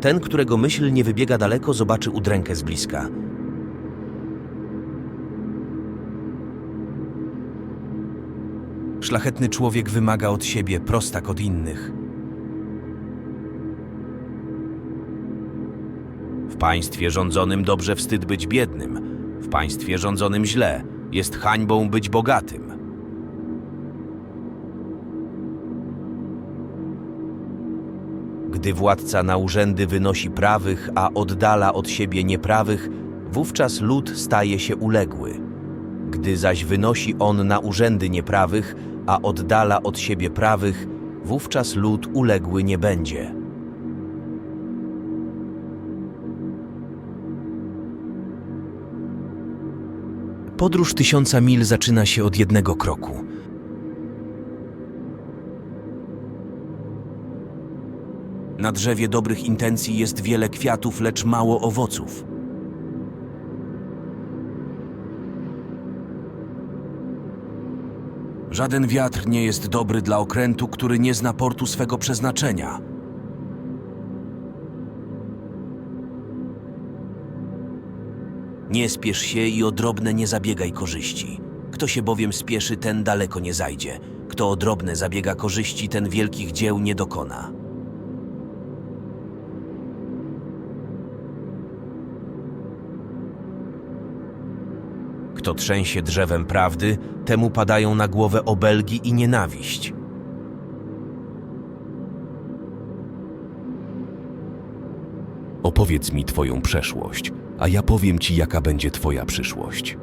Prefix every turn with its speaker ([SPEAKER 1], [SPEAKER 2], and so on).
[SPEAKER 1] Ten, którego myśl nie wybiega daleko, zobaczy udrękę z bliska.
[SPEAKER 2] Szlachetny człowiek wymaga od siebie, prostak od innych.
[SPEAKER 1] W państwie rządzonym dobrze wstyd być biednym, w państwie rządzonym źle, jest hańbą być bogatym. Gdy władca na urzędy wynosi prawych, a oddala od siebie nieprawych, wówczas lud staje się uległy. Gdy zaś wynosi on na urzędy nieprawych, a oddala od siebie prawych, wówczas lud uległy nie będzie. Podróż tysiąca mil zaczyna się od jednego kroku. Na drzewie dobrych intencji jest wiele kwiatów, lecz mało owoców.
[SPEAKER 2] Żaden wiatr nie jest dobry dla okrętu, który nie zna portu swego przeznaczenia.
[SPEAKER 1] Nie spiesz się i o drobne nie zabiegaj korzyści. Kto się bowiem spieszy, ten daleko nie zajdzie. Kto o drobne zabiega korzyści, ten wielkich dzieł nie dokona. Kto trzęsie drzewem prawdy, temu padają na głowę obelgi i nienawiść.
[SPEAKER 3] Opowiedz mi Twoją przeszłość, a ja powiem Ci, jaka będzie Twoja przyszłość.